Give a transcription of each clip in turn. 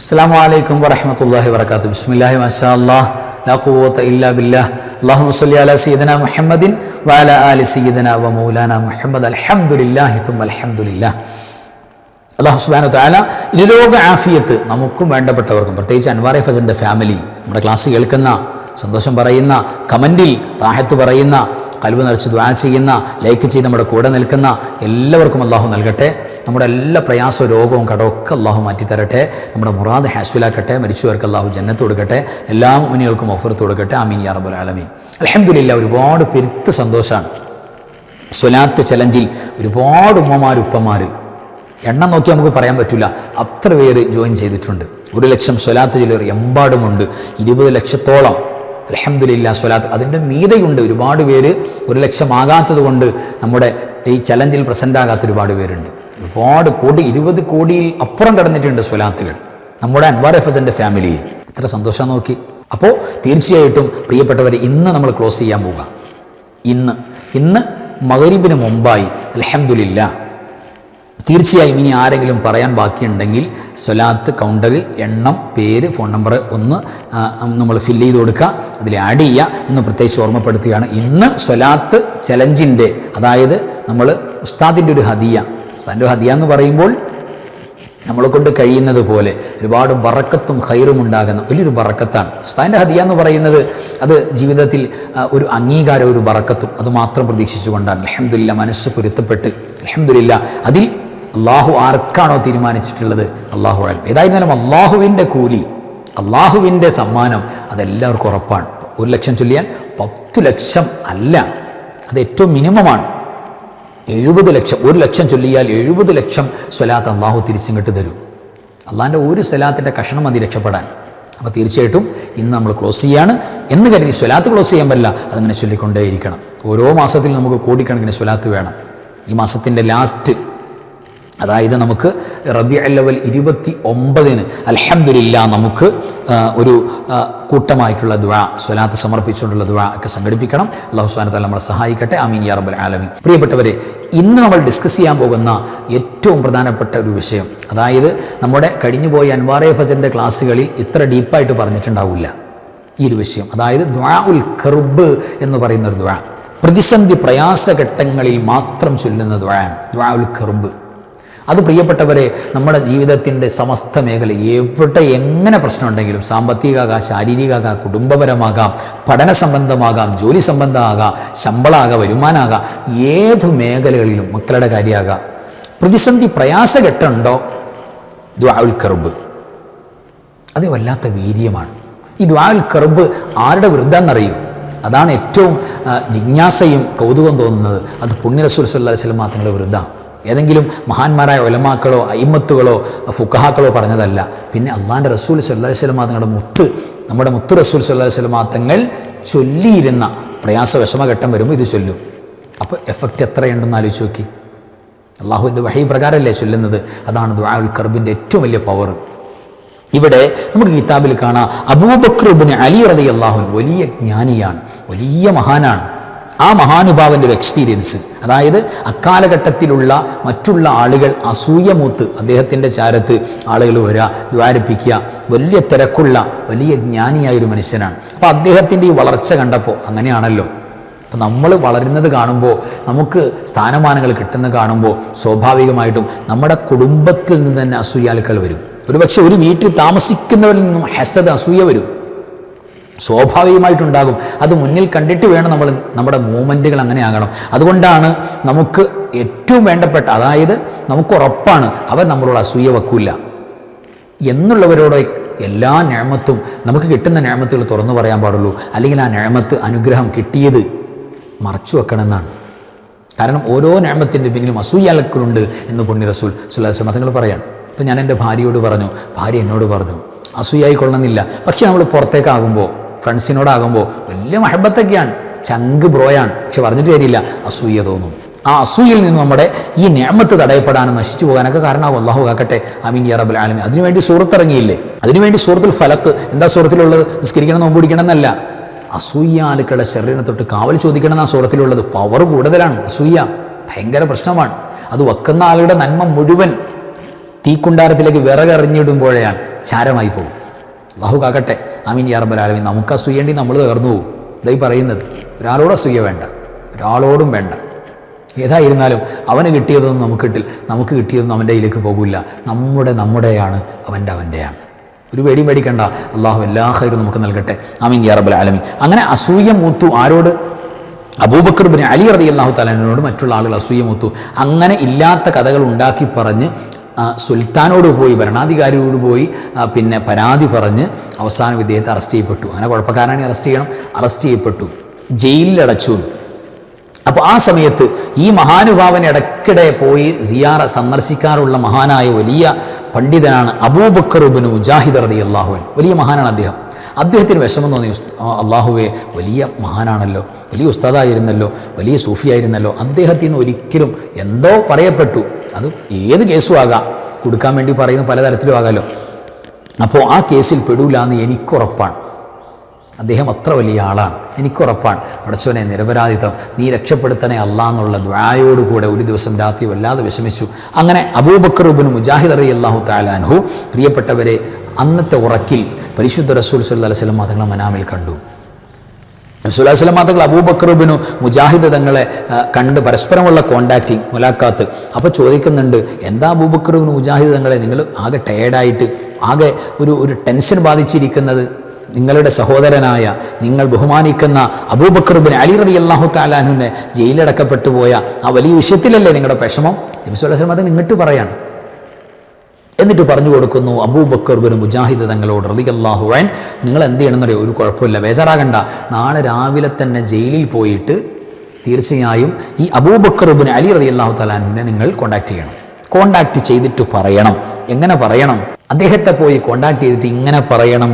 അസ്സാം വലൈക്കും വറഹമത്തല്ലാഹി വർക്കാത്തു ബിസ്മില്ലാഹി മാഷാ അല്ലാഹ് ഇല്ലാ ബില്ലാഹ് അല്ലാഹുമ്മ സ്വല്ലി അലാ സയ്യിദന മുഹമ്മദിൻ വഅലാ ആലി സയ്യിദന വ മൗലാന മുഹമ്മദ്. അൽഹംദുലില്ലാഹി തുമ്മ അൽഹംദുലില്ലാഹ് അള്ളാഹു സുബാനു താല ഇരുലോക ആഫിയത്ത് നമുക്കും വേണ്ടപ്പെട്ടവർക്കും പ്രത്യേകിച്ച് അൻവാറെ ഫജന്റെ ഫാമിലി നമ്മുടെ ക്ലാസ് കേൾക്കുന്ന സന്തോഷം പറയുന്ന കമന്റിൽ റാഹത്ത് പറയുന്ന കൽവ് നിറച്ച് ദ്വാ ചെയ്യുന്ന ലൈക്ക് ചെയ്ത് നമ്മുടെ കൂടെ നിൽക്കുന്ന എല്ലാവർക്കും അള്ളാഹു നൽകട്ടെ. നമ്മുടെ എല്ലാ പ്രയാസവും രോഗവും കടമൊക്കെ അള്ളാഹു മാറ്റിത്തരട്ടെ. നമ്മുടെ മുറാദ് ഹാസ്വിലാക്കട്ടെ. മരിച്ചവർക്ക് അള്ളാഹു ജന്നത്ത് കൊടുക്കട്ടെ. എല്ലാ മുനികൾക്കും ഓഫർത്ത് കൊടുക്കട്ടെ. അമീൻ യാ റബ്ബുൽ ആലമീൻ. അലഹമില്ല ഒരുപാട് പെരുത്ത് സന്തോഷമാണ് സ്വലാത്ത് ചലഞ്ചിൽ ഒരുപാട് ഉമ്മമാർ ഉപ്പമാർ. എണ്ണം നോക്കി നമുക്ക് പറയാൻ പറ്റില്ല അത്ര പേര് ജോയിൻ ചെയ്തിട്ടുണ്ട്. ഒരു ലക്ഷം സ്വലാത്ത് ചിലർ എമ്പാടുമുണ്ട്. ഇരുപത് ലക്ഷത്തോളം അലഹമില്ല സ്വലാത്ത്. അതിന്റെ മീതയുണ്ട് ഒരുപാട് പേര്. ഒരു ലക്ഷം ആകാത്തത് കൊണ്ട് നമ്മുടെ ഈ ചലഞ്ചിൽ പ്രസന്റ് ആകാത്ത ഒരുപാട് പേരുണ്ട്. ഒരുപാട് കോടി ഇരുപത് കോടിയിൽ അപ്പുറം കടന്നിട്ടുണ്ട് സ്വലാത്തുകൾ. നമ്മുടെ അൻവാർ എഫ് എസിന്റെ ഫാമിലിയിൽ എത്ര സന്തോഷം നോക്കി. അപ്പോൾ തീർച്ചയായിട്ടും പ്രിയപ്പെട്ടവരെ ഇന്ന് നമ്മൾ ക്ലോസ് ചെയ്യാൻ പോകാം ഇന്ന് ഇന്ന് മകരീബിന് മുമ്പായി അലഹമില്ല തീർച്ചയായും ഇനി ആരെങ്കിലും പറയാൻ ബാക്കിയുണ്ടെങ്കിൽ സ്വലാത്ത് കൗണ്ടറിൽ എണ്ണം പേര് ഫോൺ നമ്പർ ഒന്ന് നമ്മൾ ഫില്ല് ചെയ്ത് കൊടുക്കുക. അതിൽ ആഡ് ചെയ്യുക എന്ന് പ്രത്യേകിച്ച് ഓർമ്മപ്പെടുത്തുകയാണ്. ഇന്ന് സ്വലാത്ത് ചലഞ്ചിന്റെ അതായത് നമ്മൾ ഉസ്താദിന്റെ ഒരു ഹദിയ ഉസ്താദിന്റെ ഹദിയ എന്ന് പറയുമ്പോൾ നമ്മളെ കൊണ്ട് കഴിയുന്നത് പോലെ ഒരുപാട് ബറക്കത്തും ഹൈറും ഉണ്ടാകുന്ന വലിയൊരു ബറക്കത്താണ് ഉസ്താദിന്റെ ഹദിയ എന്ന് പറയുന്നത് അത് ജീവിതത്തിൽ ഒരു അംഗീകാരം ഒരു ബറക്കത്തും അത് മാത്രം പ്രതീക്ഷിച്ചുകൊണ്ടാണ്. അലഹമില്ല മനസ്സ് പൊരുത്തപ്പെട്ട് അലഹമില്ല അതിൽ അള്ളാഹു ആർക്കാണോ തീരുമാനിച്ചിട്ടുള്ളത്? അള്ളാഹു ആലും ഏതായിരുന്നാലും അള്ളാഹുവിന്റെ കൂലി അള്ളാഹുവിന്റെ സമ്മാനം അതെല്ലാവർക്കും ഉറപ്പാണ്. ഒരു ലക്ഷം ചൊല്ലിയാൽ പത്ത് ലക്ഷം അല്ല അത് ഏറ്റവും മിനിമമാണ്. എഴുപത് ലക്ഷം ഒരു ലക്ഷം ചൊല്ലിയാൽ എഴുപത് ലക്ഷം സ്വലാത്ത് അള്ളാഹു തിരിച്ചിങ്ങോട്ട് തരും. അള്ളാഹിന്റെ ഒരു സ്വലാത്തിന്റെ കഷണം മതി രക്ഷപ്പെടാൻ. അപ്പോൾ തീർച്ചയായിട്ടും ഇന്ന് നമ്മൾ ക്ലോസ് ചെയ്യാണ്. എന്ന് കരുതി സ്വലാത്ത് ക്ലോസ് ചെയ്യാൻ പറ്റില്ല അതങ്ങനെ ചൊല്ലിക്കൊണ്ടേയിരിക്കണം. ഓരോ മാസത്തിൽ നമുക്ക് കോടിക്കണക്കിന് സ്വലാത്ത് വേണം. ഈ മാസത്തിന്റെ ലാസ്റ്റ് അതായത് നമുക്ക് റബി അല്ലവൽ ഇരുപത്തി ഒമ്പതിന് അലഹമില്ല നമുക്ക് ഒരു കൂട്ടമായിട്ടുള്ള ദ്വാ സ്വലാത്ത് സമർപ്പിച്ചുകൊണ്ടുള്ള ദ്വാ ഒക്കെ സംഘടിപ്പിക്കണം. അള്ളാഹു സ്വാനത്താൽ നമ്മളെ സഹായിക്കട്ടെ. അമീൻ യാ റബ്ബൽ ആലമീൻ. പ്രിയപ്പെട്ടവരെ ഇന്ന് നമ്മൾ ഡിസ്കസ് ചെയ്യാൻ പോകുന്ന ഏറ്റവും പ്രധാനപ്പെട്ട ഒരു വിഷയം അതായത് നമ്മുടെ കഴിഞ്ഞുപോയ അൻവാറെ ഫജന്റെ ക്ലാസ്സുകളിൽ ഇത്ര ഡീപ്പായിട്ട് പറഞ്ഞിട്ടുണ്ടാവില്ല. ഈ ഒരു വിഷയം അതായത് ദ്വാ ഉൽ കർബ് എന്ന് പറയുന്ന ഒരു ദ്വാ പ്രതിസന്ധി പ്രയാസഘട്ടങ്ങളിൽ മാത്രം ചൊല്ലുന്ന ദ്വാ ദ്വാ ഉൽ കർബ്. അത് പ്രിയപ്പെട്ടവരെ നമ്മുടെ ജീവിതത്തിന്റെ സമസ്ത മേഖല എവിടെ എങ്ങനെ പ്രശ്നമുണ്ടെങ്കിലും സാമ്പത്തികമാകാം ശാരീരികമാകാം കുടുംബപരമാകാം പഠന സംബന്ധമാകാം ജോലി സംബന്ധമാകാം ശമ്പളമാകാം വരുമാനമാകാം ഏതു മേഖലകളിലും മക്കളുടെ കാര്യമാകാം. പ്രതിസന്ധി പ്രയാസഘട്ടമുണ്ടോ? ദ്വാഉൽ കർബ്. അത് വല്ലാത്ത വീര്യമാണ്. ഈ ദ്വാൽ കർബ് ആരുടെ വൃദ്ധമെന്നറിയൂ അതാണ് ഏറ്റവും ജിജ്ഞാസയും കൗതുകം തോന്നുന്നത്. അത് പുണ്യ റസൂൽ സല്ലാ വസ്ലം മാത്രങ്ങളുടെ വൃദ്ധ ഏതെങ്കിലും മഹാന്മാരായ ഒലമാക്കളോ അയിമത്തുകളോ ഫുക്കഹാക്കളോ പറഞ്ഞതല്ല. പിന്നെ അള്ളാന്റെ റസൂൽ സല്ലാ വസ്ലം തങ്ങളുടെ മുത്ത് നമ്മുടെ മുത്ത് റസൂൽ സല്ലാ വസ്ലം തങ്ങൾ ചൊല്ലിയിരുന്ന പ്രയാസ വിഷമഘട്ടം വരുമ്പോൾ ഇത് ചൊല്ലും. അപ്പോൾ എഫക്റ്റ് എത്രയുണ്ടെന്ന് ആലോചിച്ച് നോക്കി. അള്ളാഹുവിന്റെ വഹി പ്രകാരമല്ലേ ചൊല്ലുന്നത്? അതാണ് ദുആഉൽ കർബിന്റെ ഏറ്റവും വലിയ പവർ ഇവിടെ നമുക്ക് കിതാബിൽ കാണാം അബൂബക്രുബിന് അലി റലി അള്ളാഹുൻ വലിയ ജ്ഞാനിയാണ് വലിയ മഹാനാണ്. ആ മഹാനുഭാവന്റെ ഒരു എക്സ്പീരിയൻസ് അതായത് അക്കാലഘട്ടത്തിലുള്ള മറ്റുള്ള ആളുകൾ അസൂയമൂത്ത് അദ്ദേഹത്തിന്റെ ചാരത്ത് ആളുകൾ വരിക ദ്വാരിപ്പിക്കുക. വലിയ തിരക്കുള്ള വലിയ ജ്ഞാനിയായ ഒരു മനുഷ്യനാണ്. അപ്പോൾ അദ്ദേഹത്തിന്റെ ഈ വളർച്ച കണ്ടപ്പോൾ അങ്ങനെയാണല്ലോ. അപ്പം നമ്മൾ വളരുന്നത് കാണുമ്പോൾ നമുക്ക് സ്ഥാനമാനങ്ങൾ കിട്ടുന്ന കാണുമ്പോൾ സ്വാഭാവികമായിട്ടും നമ്മുടെ കുടുംബത്തിൽ നിന്ന് തന്നെ അസൂയാലുക്കൾ വരും. ഒരുപക്ഷെ ഒരു വീട്ടിൽ താമസിക്കുന്നവരിൽ നിന്നും ഹസദ് അസൂയ വരും. സ്വാഭാവികമായിട്ടുണ്ടാകും. അത് മുന്നിൽ കണ്ടിട്ട് വേണം നമ്മൾ നമ്മുടെ മൂമെന്റുകൾ അങ്ങനെ ആകണം. അതുകൊണ്ടാണ് നമുക്ക് ഏറ്റവും വേണ്ടപ്പെട്ട അതായത് നമുക്ക് ഉറപ്പാണ് അവർ നമ്മളോട് അസൂയ വെക്കില്ല എന്നുള്ളവരോട് എല്ലാ ഞാമത്തും നമുക്ക് കിട്ടുന്ന ഞാമത്തുകൾ തുറന്നു പറയാൻ പാടുള്ളൂ. അല്ലെങ്കിൽ ആ ഞാമത്ത് അനുഗ്രഹം കിട്ടിയത് മറച്ചു വെക്കണമെന്നാണ്. കാരണം ഓരോ ഞാമത്തിന്റെ പിന്നിലും അസൂയാലക്കളുണ്ട് എന്ന് പുണ്യ റസൂൽ സുല്ലാസ് മതങ്ങൾ പറയാണ്. ഇപ്പം ഞാൻ എന്റെ ഭാര്യയോട് പറഞ്ഞു ഭാര്യ എന്നോട് പറഞ്ഞു അസൂയായി കൊള്ളണമെന്നില്ല പക്ഷേ നമ്മൾ പുറത്തേക്കാകുമ്പോൾ ഫ്രണ്ട്സിനോടാകുമ്പോൾ വലിയ മഹബത്തൊക്കെയാണ്. ചങ്ക് ബ്രോയാണ്. പക്ഷെ പറഞ്ഞിട്ട് കാര്യമില്ല. അസൂയ തോന്നും. ആ അസൂയിൽ നിന്ന് നമ്മുടെ ഈ നേമത്ത് തടയപ്പെടാനും നശിച്ചു പോകാനൊക്കെ കാരണമാകും അള്ളാഹു കാക്കട്ടെ. അമീൻ യാ റബ്ബൽ ആലമീൻ. അതിനുവേണ്ടി സൂറത്ത് ഇറങ്ങിയില്ലേ അതിനുവേണ്ടി സൂറത്തുൽ ഫലത്ത് എന്താ സൂറത്തിലുള്ളത്? നിസ്കരിക്കണം നോമ്പ് പിടിക്കണം എന്നല്ല അസൂയാലുക്കളുടെ ശരീരം തൊട്ട് കാവൽ ചോദിക്കണം എന്നാ സൂറത്തിലുള്ളത്. പവർ കൂടുതലാണ്. അസൂയ ഭയങ്കര പ്രശ്നമാണ്. അത് വെക്കുന്ന ആളുടെ നന്മ മുഴുവൻ തീക്കുണ്ടാരത്തിലേക്ക് വിറകെറിഞ്ഞിടുമ്പോഴാണ് ചാരമായി പോകും. അള്ളാഹു കാക്കട്ടെ. അമീൻ ആലമീൻ. നമുക്ക് അസൂയേണ്ടി നമ്മൾ തകർന്നു പോകും. ഇതായി പറയുന്നത്. ഒരാളോട് അസൂയ വേണ്ട. ഒരാളോടും വേണ്ട. ഏതായിരുന്നാലും അവന് കിട്ടിയതൊന്നും നമുക്ക് കിട്ടില്ല. നമുക്ക് കിട്ടിയതൊന്നും അവന്റെ കയ്യിലേക്ക് പോകില്ല നമ്മുടെ നമ്മുടെയാണ് അവന്റെ അവന്റെയാണ്. ഒരു പേടിയും പേടിക്കണ്ട. അള്ളാഹു എല്ലാ ഹൈറും നമുക്ക് നൽകട്ടെ. ആമീൻ യാറബൽ ആലമീൻ. അങ്ങനെ അസൂയ മൂത്തു ആരോട്? അബൂബക്കർ ബിൻ അലി റതി അള്ളാഹു തലാനോട് മറ്റുള്ള ആളുകൾ അസൂയ മൂത്തു. അങ്ങനെ ഇല്ലാത്ത കഥകൾ ഉണ്ടാക്കി പറഞ്ഞ് സുൽത്താനോട് പോയി ഭരണാധികാരിയോട് പോയി പിന്നെ പരാതി പറഞ്ഞ് അവസാനം ഇദ്ദേഹത്തെ അറസ്റ്റ് ചെയ്യപ്പെട്ടു. അങ്ങനെ കുഴപ്പക്കാരാണെങ്കിൽ അറസ്റ്റ് ചെയ്യണം. അറസ്റ്റ് ചെയ്യപ്പെട്ടു. ജയിലിലടച്ചു. അപ്പോൾ ആ സമയത്ത് ഈ മഹാനുഭാവൻ ഇടയ്ക്കിടെ പോയി സിയാറ സന്ദർശിക്കാറുള്ള മഹാനായ വലിയ പണ്ഡിതനാണ് അബൂബക്കർ ഉബിന് മുജാഹിദ് റതി അള്ളാഹുവൻ വലിയ മഹാനാണ് അദ്ദേഹം. അദ്ദേഹത്തിന് വിഷമം തോന്നി. അള്ളാഹുവെ വലിയ മഹാനാണല്ലോ. വലിയ ഉസ്താദായിരുന്നല്ലോ. വലിയ സൂഫിയായിരുന്നല്ലോ. അദ്ദേഹത്തിൽ നിന്ന് ഒരിക്കലും എന്തോ പറയപ്പെട്ടു. അത് ഏത് കേസും ആകാം. കൊടുക്കാൻ വേണ്ടി പറയുന്ന പലതരത്തിലും ആകാമല്ലോ അപ്പോൾ ആ കേസിൽ പെടൂല എന്ന് എനിക്കുറപ്പാണ്. അദ്ദേഹം അത്ര വലിയ ആളാണ്. എനിക്കുറപ്പാണ്. പടച്ചോനെ നിരപരാധിത്വം. നീ രക്ഷപ്പെടുത്തണേ അല്ല എന്നുള്ള ദ്വായോടുകൂടെ ഒരു ദിവസം രാത്രി വല്ലാതെ വിഷമിച്ചു. അങ്ങനെ അബൂബക്കർ ഉബിന് മുജാഹിദ് അറി അള്ളാഹു താലാൻഹു പ്രിയപ്പെട്ടവരെ അന്നത്തെ ഉറക്കിൽ പരിശുദ്ധ റസൂൽ സല്ലല്ലാഹു അലൈഹി വസല്ലം തങ്ങളെ മനാമിൽ കണ്ടു. റസൂലുള്ളാഹി മാതകൾ അബൂബക്കറുബിനു മുജാഹിദ് തങ്ങളെ കണ്ട് പരസ്പരമുള്ള കോണ്ടാക്റ്റിംഗ് മുലാഖാത്ത്. അപ്പോൾ ചോദിക്കുന്നുണ്ട് എന്താ അബൂബക്കറുബിന് മുജാഹിദ് തങ്ങളെ നിങ്ങൾ ആകെ ടയേർഡായിട്ട് ആകെ ഒരു ഒരു ടെൻഷൻ ബാധിച്ചിരിക്കുന്നത്? നിങ്ങളുടെ സഹോദരനായ നിങ്ങൾ ബഹുമാനിക്കുന്ന അബൂബക്കറുബിൻ അലി റബി അള്ളാഹു താലാനുവിനെ ജയിലടക്കപ്പെട്ടു പോയ ആ വലിയ വിഷയത്തിലല്ലേ നിങ്ങളുടെ വിഷമം? നബിസ്വല്ലാസ്ലം അത് ഇങ്ങോട്ട് പറയാണ്. എന്നിട്ട് പറഞ്ഞു കൊടുക്കുന്നു അബൂബക്കർ ബിൻ മുജാഹിദ് തങ്ങളോട് റളിയല്ലാഹുവൻ നിങ്ങൾ എന്ത് ചെയ്യണമെന്നറിയോ ഒരു കുഴപ്പമില്ല ബേജാറാകണ്ട. നാളെ രാവിലെ തന്നെ ജയിലിൽ പോയിട്ട് തീർച്ചയായും ഈ അബൂബക്കർ ബിൻ അലി റതി അള്ളാഹു തലാനുവിനെ നിങ്ങൾ കോണ്ടാക്ട് ചെയ്യണം. കോണ്ടാക്ട് ചെയ്തിട്ട് പറയണം. എങ്ങനെ പറയണം? അദ്ദേഹത്തെ പോയി കോണ്ടാക്ട് ചെയ്തിട്ട് ഇങ്ങനെ പറയണം.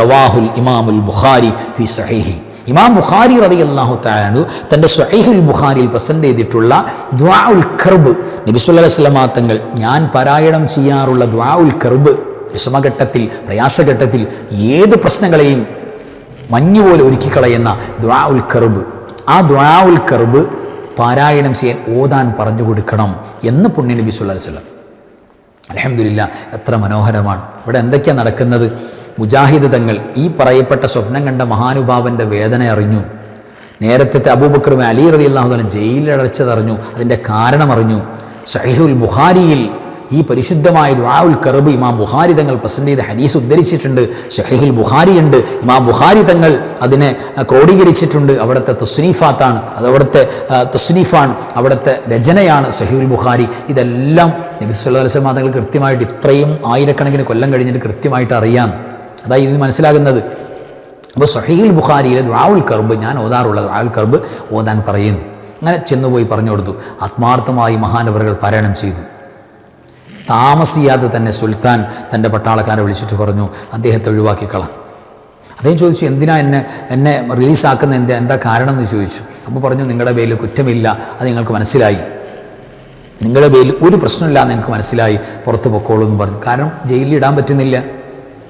റവാഹുൽ ഇമാമുൽ ബുഖാരി ഫി സഹീഹി. ഇമാം ബുഖാരി റതി അള്ളാഹു താലു തന്റെ സ്വഹീഹുൽ ബുഖാരിയിൽ പ്രസന്റ് ചെയ്തിട്ടുള്ള ദ്വാഉൽ കർബ് നബിസുല്ലാ സ്വലമാ തങ്ങൾ ഞാൻ പാരായണം ചെയ്യാറുള്ള ദ്വാ ഉൽ കർബ് വിഷമഘട്ടത്തിൽ പ്രയാസഘട്ടത്തിൽ ഏത് പ്രശ്നങ്ങളെയും മഞ്ഞുപോലെ ഒരുക്കി കളയുന്ന ദ്വാഉൽ കർബ് ആ ദ്വാ ഉൽ കർബ് പാരായണം ചെയ്യാൻ ഓതാൻ പറഞ്ഞു കൊടുക്കണം എന്ന് പുണ്യ നബി സുല്ലാ അലഹമില്ല എത്ര മനോഹരമാണ്. ഇവിടെ എന്തൊക്കെയാണ് നടക്കുന്നത്? മുജാഹിദ് തങ്ങൾ ഈ പറയപ്പെട്ട സ്വപ്നം കണ്ട മഹാനുഭാവന്റെ വേദന അറിഞ്ഞു. നേരത്തെ അബൂബക്കറും അലി റതി അള്ളാഹുദാലും ജയിലിലടച്ചതറിഞ്ഞു അതിന്റെ കാരണം അറിഞ്ഞു. സഹിഹുൽ ബുഹാരിയിൽ ഈ പരിശുദ്ധമായ ദ്വാഉൽ കറബ് ഇമാം ബുഹാരി തങ്ങൾ പ്രസന്റ് ചെയ്ത ഹദീസ് ഉദ്ധരിച്ചിട്ടുണ്ട്. ഷഹീഹുൽ ബുഖാരി ഉണ്ട്. ഇമാം ബുഹാരി തങ്ങൾ അതിനെ ക്രോഡീകരിച്ചിട്ടുണ്ട്. അവിടുത്തെ തസ്നീഫാത്താണ്. അത് അവിടുത്തെ തസ്നീഫാണ്. അവിടുത്തെ രചനയാണ് സഹീഹുൽ ബുഹാരി ഇതെല്ലാം നബി സല്ലല്ലാഹു അലൈഹി വസല്ലം തങ്ങൾ കൃത്യമായിട്ട് ഇത്രയും ആയിരക്കണക്കിന് കൊല്ലം കഴിഞ്ഞിട്ട് കൃത്യമായിട്ട് അറിയാം. അതായത് ഇത് മനസ്സിലാകുന്നത്. അപ്പോൾ സഹീൽ ബുഖാരിയിലെ ദ്വാവുൽ കർബ് ഞാൻ ഓതാറുള്ള ദ്വാവുൽ കർബ് ഓതാൻ പറയുന്നു. അങ്ങനെ ചെന്നുപോയി പറഞ്ഞു കൊടുത്തു. ആത്മാർത്ഥമായി മഹാനവറുകൾ പാരായണം ചെയ്തു. താമസിയാതെ തന്നെ സുൽത്താൻ തന്റെ പട്ടാളക്കാരെ വിളിച്ചിട്ട് പറഞ്ഞു അദ്ദേഹത്തെ ഒഴിവാക്കിക്കളാം. അദ്ദേഹം ചോദിച്ചു എന്തിനാ എന്നെ എന്നെ റിലീസാക്കുന്ന എന്താ എന്താ കാരണം? എന്ന് ചോദിച്ചു. അപ്പോൾ പറഞ്ഞു നിങ്ങളുടെ പേരിൽ കുറ്റമില്ല അത് നിങ്ങൾക്ക് മനസ്സിലായി. നിങ്ങളുടെ പേരിൽ ഒരു പ്രശ്നമില്ല എന്ന് നിങ്ങൾക്ക് മനസ്സിലായി. പുറത്ത് പൊക്കോളൂ എന്ന് പറഞ്ഞു. കാരണം ജയിലിൽ ഇടാൻ പറ്റുന്നില്ല.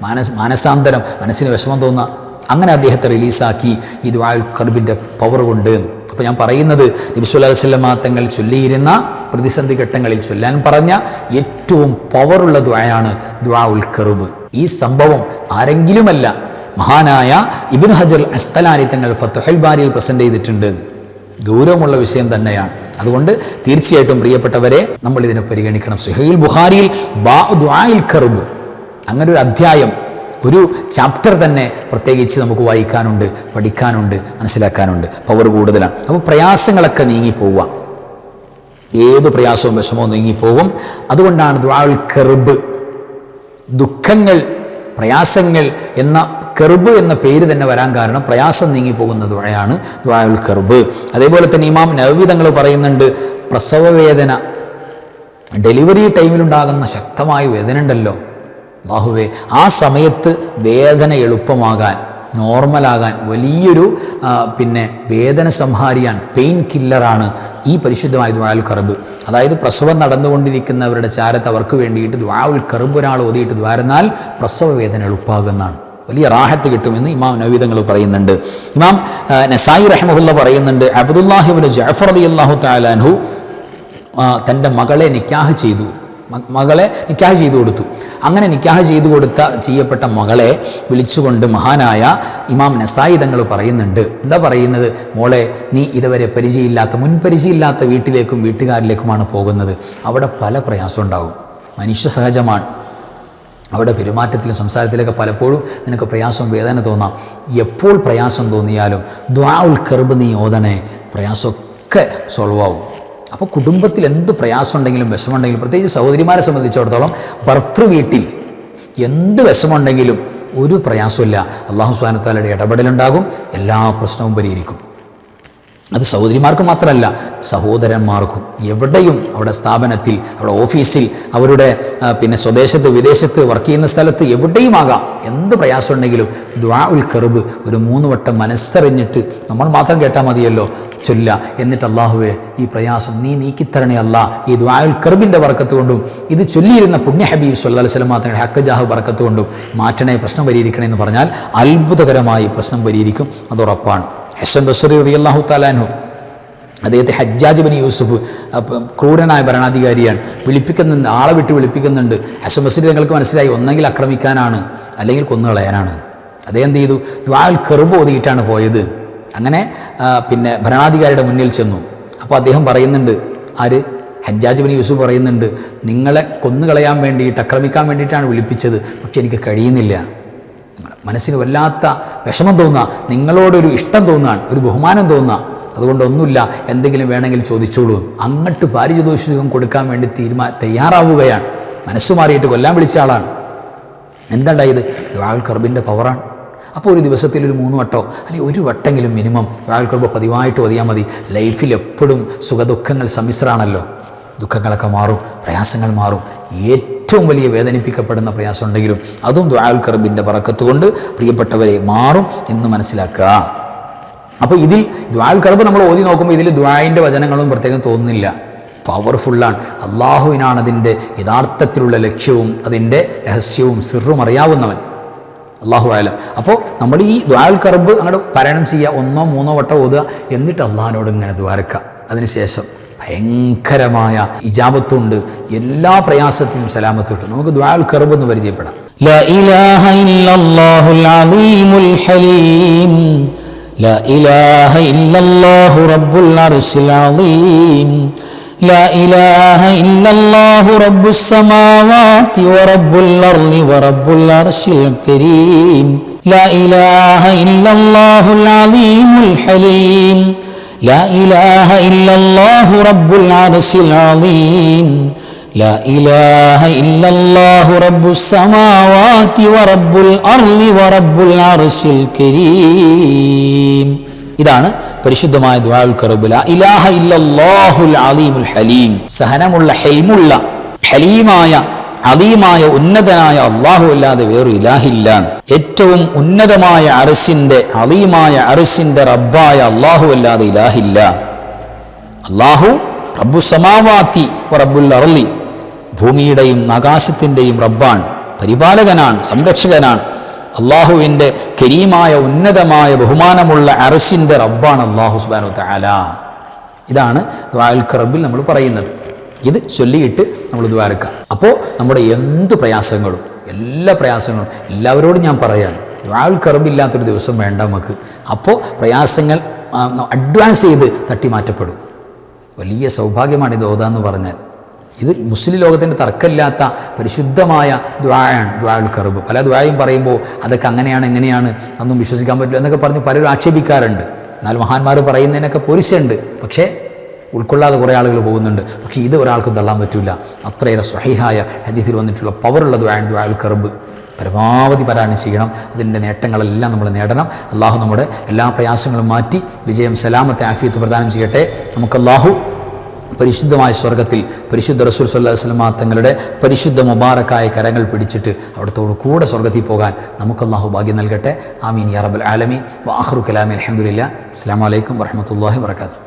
മാനസ് മാനസാന്തരം മനസ്സിന് വിഷമം തോന്നുക. അങ്ങനെ അദ്ദേഹത്തെ റിലീസാക്കി ഈ ദ്വാൽ കർബിന്റെ പവർ കൊണ്ട്. അപ്പോൾ ഞാൻ പറയുന്നത് നബിസുല്ലാ വല്ലമ തങ്ങൾ ചൊല്ലിയിരുന്ന പ്രതിസന്ധി ഘട്ടങ്ങളിൽ ചൊല്ലാൻ പറഞ്ഞ ഏറ്റവും പവറുള്ള ദ്വായാണ് ദ്വാ ഉൽ കറുബ് ഈ സംഭവം ആരെങ്കിലുമല്ല മഹാനായ ഇബിൻ ഹജർ അസ്തലാനി തങ്ങൾ ഫത്തുഹൽ ബാരിയിൽ പ്രസന്റ് ചെയ്തിട്ടുണ്ട്. ഗൗരവമുള്ള വിഷയം തന്നെയാണ്. അതുകൊണ്ട് തീർച്ചയായിട്ടും പ്രിയപ്പെട്ടവരെ നമ്മൾ ഇതിനെ പരിഗണിക്കണം. സുഹൈൽ ബുഹാരിയിൽ ബാ ദ്വായിൽ കറുബ് അങ്ങനെ ഒരു അധ്യായം ഒരു ചാപ്റ്റർ തന്നെ പ്രത്യേകിച്ച് നമുക്ക് വായിക്കാനുണ്ട് പഠിക്കാനുണ്ട് മനസ്സിലാക്കാനുണ്ട്. പവർ കൂടുതലാണ്. അപ്പോൾ പ്രയാസങ്ങളൊക്കെ നീങ്ങിപ്പോവുക ഏത് പ്രയാസവും വിഷമവും നീങ്ങിപ്പോവും അതുകൊണ്ടാണ് ദ്വാൾ കെറുബ് ദുഃഖങ്ങൾ പ്രയാസങ്ങൾ എന്ന കെറുബ് എന്ന പേര് തന്നെ വരാൻ കാരണം പ്രയാസം നീങ്ങിപ്പോകുന്ന ദ്വഴയാണ് ദ്വായുൽ കെറുബ് അതേപോലെ തന്നെ ഇമാം നവവിധങ്ങൾ പറയുന്നുണ്ട് പ്രസവവേദന ഡെലിവറി ടൈമിലുണ്ടാകുന്ന ശക്തമായ വേദന ഉണ്ടല്ലോ അള്ളാഹുവേ ആ സമയത്ത് വേദന എളുപ്പമാകാൻ നോർമലാകാൻ വലിയൊരു പിന്നെ വേദന സംഹാരിയാൻ പെയിൻ കില്ലറാണ് ഈ പരിശുദ്ധമായ ദ്വാൽ കറബ് അതായത് പ്രസവം നടന്നുകൊണ്ടിരിക്കുന്നവരുടെ ചാരത്ത് അവർക്ക് വേണ്ടിയിട്ട് ദ്വാവുൽ കറബ് ഒരാൾ ഓതിയിട്ട് ദ്വാരുന്നാൽ പ്രസവ വേദന എളുപ്പമാകുന്നതാണ് വലിയ റാഹത്ത് കിട്ടുമെന്ന് ഇമാം നവീതങ്ങൾ പറയുന്നുണ്ട്. ഇമാം നസായി റഹ്മുല്ല പറയുന്നുണ്ട് അബ്ദുല്ലാഹിബുൽ ജഅഫർ അലി അള്ളാഹു താലാൻഹു തന്റെ മകളെ നിക്കാഹ് ചെയ്തു. മകളെ നിക്കാഹ് ചെയ്തു കൊടുത്തു. അങ്ങനെ നിക്കാഹ് ചെയ്തു കൊടുത്ത ചെയ്യപ്പെട്ട മകളെ വിളിച്ചുകൊണ്ട് മഹാനായ ഇമാം നസായി തങ്ങൾ പറയുന്നുണ്ട്. എന്താ പറയുന്നത്? മോളെ നീ ഇതുവരെ പരിചയമില്ലാത്ത മുൻപരിചയമില്ലാത്ത വീട്ടിലേക്കും വീട്ടുകാരിലേക്കുമാണ് പോകുന്നത്. അവിടെ പല പ്രയാസം ഉണ്ടാകും മനുഷ്യ സഹജമാണ്. അവിടെ പെരുമാറ്റത്തിലും സംസാരത്തിലൊക്കെ പലപ്പോഴും നിനക്ക് പ്രയാസം വേദന തോന്നാം. എപ്പോൾ പ്രയാസം തോന്നിയാലും ദ്വാഉൽ കർബ് നീ ഓതണേ പ്രയാസമൊക്കെ സോൾവ് ആവും. അപ്പോൾ കുടുംബത്തിൽ എന്ത് പ്രയാസം ഉണ്ടെങ്കിലും വിഷമുണ്ടെങ്കിലും പ്രത്യേകിച്ച് സഹോദരിമാരെ സംബന്ധിച്ചിടത്തോളം ഭർത്തൃ വീട്ടിൽ എന്ത് വിഷമുണ്ടെങ്കിലും ഒരു പ്രയാസമില്ല അള്ളാഹു സ്വാനത്താലയുടെ ഇടപെടലുണ്ടാകും എല്ലാ പ്രശ്നവും പരിഹരിക്കും. അത് സഹോദരിമാർക്ക് മാത്രമല്ല സഹോദരന്മാർക്കും. എവിടെയും അവിടെ സ്ഥാപനത്തിൽ അവിടെ ഓഫീസിൽ അവരുടെ പിന്നെ സ്വദേശത്ത് വിദേശത്ത് വർക്ക് ചെയ്യുന്ന സ്ഥലത്ത് എവിടെയും ആകാം. എന്ത് പ്രയാസം ഉണ്ടെങ്കിലും ദ്വാ ഉൽ കറുബ് ഒരു മൂന്ന് വട്ടം മനസ്സറിഞ്ഞിട്ട് നമ്മൾ മാത്രം കേട്ടാൽ മതിയല്ലോ. ചൊല്ല എന്നിട്ട് അള്ളാഹുവെ ഈ പ്രയാസം നീ നീക്കിത്തരണേ അല്ല. ഈ ഉൽ കറുബിന്റെ വർക്കത്ത് കൊണ്ടും ഇത് ചൊല്ലിയിരുന്ന പുണ്യ ഹബീബ് സല്ലാ വസ്ലം മാത്രമേ ഹക്കജാഹ് വർക്കത്ത് കൊണ്ടും മാറ്റണേ പ്രശ്നം പരിഹരിക്കണേ എന്ന് പറഞ്ഞാൽ അത്ഭുതകരമായി പ്രശ്നം പരിഹരിക്കും. അത് ഉറപ്പാണ്. ഹസൻ ബസറി അള്ളാഹു താലാനു അദ്ദേഹത്തെ ഹജ്ജാജ് ബനി യൂസുഫ് ക്രൂരനായ ഭരണാധികാരിയാണ് വിളിപ്പിക്കുന്നുണ്ട് ആളെ വിട്ട് വിളിപ്പിക്കുന്നുണ്ട്. ഹസൻ ബസരി നിങ്ങൾക്ക് മനസ്സിലായി ഒന്നെങ്കിൽ ആക്രമിക്കാനാണ് അല്ലെങ്കിൽ കൊന്നുകളയാനാണ്. അദ്ദേഹം എന്ത് ചെയ്തു? ദ്വാൽ കെറുബ് ഓതിയിട്ടാണ് പോയത്. അങ്ങനെ പിന്നെ ഭരണാധികാരിയുടെ മുന്നിൽ ചെന്നു. അപ്പോൾ അദ്ദേഹം പറയുന്നുണ്ട് ആര്? ഹജ്ജാജ് ബനി യൂസുഫ് പറയുന്നുണ്ട് നിങ്ങളെ കൊന്നുകളയാൻ വേണ്ടിയിട്ട് ആക്രമിക്കാൻ വേണ്ടിയിട്ടാണ് വിളിപ്പിച്ചത് പക്ഷെ എനിക്ക് കഴിയുന്നില്ല. മനസ്സിന് വല്ലാത്ത വിഷമം തോന്നുക നിങ്ങളോടൊരു ഇഷ്ടം തോന്നുകയാണ് ഒരു ബഹുമാനം തോന്നുക. അതുകൊണ്ടൊന്നുമില്ല എന്തെങ്കിലും വേണമെങ്കിൽ ചോദിച്ചോളൂ. അങ്ങോട്ട് പാരിതോഷികം കൊടുക്കാൻ വേണ്ടി തീരുമാ തയ്യാറാവുകയാണ്. മനസ്സ് മാറിയിട്ട് കൊല്ലാൻ വിളിച്ച ആളാണ്. എന്താണ്ടായത് ദ്വാൽ കർബിന്റെ പവറാണ്. അപ്പോൾ ഒരു ദിവസത്തിൽ ഒരു മൂന്ന് വട്ടോ അല്ലെങ്കിൽ ഒരു വട്ടെങ്കിലും മിനിമം ദ്വാൽ കർബ് പതിവായിട്ട് ഓതിയാൽ മതി. ലൈഫിൽ എപ്പോഴും സുഖദുഃഖങ്ങൾ സമ്മിശ്രാണല്ലോ. ദുഃഖങ്ങളൊക്കെ മാറും പ്രയാസങ്ങൾ മാറും. ഏറ്റവും വലിയ വേദനിപ്പിക്കപ്പെടുന്ന പ്രയാസം ഉണ്ടെങ്കിലും അതും ദുആൽ കർബിന്റെ പറക്കത്ത് കൊണ്ട് പ്രിയപ്പെട്ടവരെ മാറും എന്ന് മനസ്സിലാക്കുക. അപ്പോൾ ഇതിൽ ദ്വാൽ കർബ് നമ്മൾ ഓതി നോക്കുമ്പോൾ ഇതിൽ ദ്വായിന്റെ വചനങ്ങളും പ്രത്യേകം തോന്നുന്നില്ല. പവർഫുള്ളാണ് അള്ളാഹുവിനാണ് അതിന്റെ യഥാർത്ഥത്തിലുള്ള ലക്ഷ്യവും അതിന്റെ രഹസ്യവും സിറും അറിയാവുന്നവൻ. അള്ളാഹു ആയാലും അപ്പോൾ നമ്മൾ ഈ ദ്വാൽ കർബ് അങ്ങോട്ട് പാരായണം ചെയ്യുക ഒന്നോ മൂന്നോ വട്ടം ഓതുക എന്നിട്ട് അള്ളാഹിനോട് ഇങ്ങനെ ദ്വാരക്കുക അതിനുശേഷം ഭയങ്കരമായ ഇജാബത്തുണ്ട് എല്ലാ പ്രയാസത്തിനും സലാമത്ത് കിട്ടും നമുക്ക് ദ്വാൽ കർബ് എന്ന് പരിചയപ്പെടാം لا إله إلا الله العظيم الحليم لا إله إلا الله رب العرش العظيم لا إله إلا الله رب السماوات ورب الأرض ورب العرش الكريم لا إله إلا الله العظيم الحليم لا إله إلا الله رب العرش العظيم لا إله إلا الله رب السماوات ورب الأرض ورب العرش الكريم ഇതാണ് പരിശുദ്ധമായ ദുആഉൽ കറബ് ലാ ഇലാഹ ഇല്ലല്ലാഹുൽ അലീമുൽ ഹലീം സഹനമുള്ള ഹെൽമുള്ള ഹലീമായ അലീമായ ഉന്നതനായ അള്ളാഹു അല്ലാതെ വേറൊരു ഇലാഹില്ല. ഏറ്റവും ഉന്നതമായ അറസിന്റെ അതീമായ അറസിന്റെ റബ്ബായ അള്ളാഹു അല്ലാതെ ഇലാഹില്ല. അള്ളാഹു റബ്ബു സമാവാത്തി റബ്ബുൽ അറളി ഭൂമിയുടെയും ആകാശത്തിന്റെയും റബ്ബാണ്. പരിപാലകനാണ് സംരക്ഷകനാണ്. അള്ളാഹുവിന്റെ കരീമായ ഉന്നതമായ ബഹുമാനമുള്ള അറസിന്റെ റബ്ബാണ് അള്ളാഹു സുബാനു തആല. ഇതാണ് ദ്വാൽ റബ്ബിൽ നമ്മൾ പറയുന്നത്. ഇത് ചൊല്ലിയിട്ട് നമ്മൾ ദ്വാരക്കുക അപ്പോൾ നമ്മുടെ എന്ത് പ്രയാസങ്ങളും എല്ലാ പ്രയാസങ്ങളും എല്ലാവരോടും ഞാൻ പറയാം ദ്വാൽ കറബില്ലാത്തൊരു ദിവസം വേണ്ട നമുക്ക്. അപ്പോൾ പ്രയാസങ്ങൾ അഡ്വാൻസ് ചെയ്ത് തട്ടി മാറ്റപ്പെടും വലിയ സൗഭാഗ്യമാണ് ഇത് ഓതാന്ന് പറഞ്ഞാൽ. ഇത് മുസ്ലിം ലോകത്തിന്റെ തർക്കമില്ലാത്ത പരിശുദ്ധമായ ദ്വായാണ് ദ്വായുൽ കറുബ് പല ദ്വായും പറയുമ്പോൾ അതൊക്കെ അങ്ങനെയാണ് എങ്ങനെയാണ് അതൊന്നും വിശ്വസിക്കാൻ പറ്റില്ല എന്നൊക്കെ പറഞ്ഞ് പലരും ആക്ഷേപിക്കാറുണ്ട്. എന്നാൽ മഹാന്മാർ പറയുന്നതിനൊക്കെ പൊരിശുണ്ട് പക്ഷേ ഉൾക്കൊള്ളാതെ കുറേ ആളുകൾ പോകുന്നുണ്ട്. പക്ഷേ ഇത് ഒരാൾക്കും തള്ളാൻ പറ്റില്ല അത്രയേറെ സ്വഹീഹായ ഹദീസിൽ വന്നിട്ടുള്ള പവറുള്ള ദ്വായാണ് ദുആൽ കറുബ് പരമാവധി പാരായണം ചെയ്യണം. അതിന്റെ നേട്ടങ്ങളെല്ലാം നമ്മൾ നേടണം. അള്ളാഹു നമ്മുടെ എല്ലാ പ്രയാസങ്ങളും മാറ്റി വിജയം സലാമത്തെ ആഫിയത്ത് പ്രദാനം ചെയ്യട്ടെ. നമുക്ക് അള്ളാഹു പരിശുദ്ധമായ സ്വർഗത്തിൽ പരിശുദ്ധ റസൂൽ സല്ലാ വസ്ലമ തങ്ങളുടെ പരിശുദ്ധ മുബാറക്കായ കരങ്ങൾ പിടിച്ചിട്ട് അവിടത്തോട് കൂടെ സ്വർഗത്തിൽ പോകാൻ നമുക്ക് അള്ളാഹു ഭാഗ്യം നൽകട്ടെ. ആമീൻ യാ റബ്ബൽ ആലമീൻ. വാഹ്റു കലാമി അലഹമുല്ല അസ്സാം വലൈക്കും വർഹമത്തല്ലാഹി വർക്കാത്തു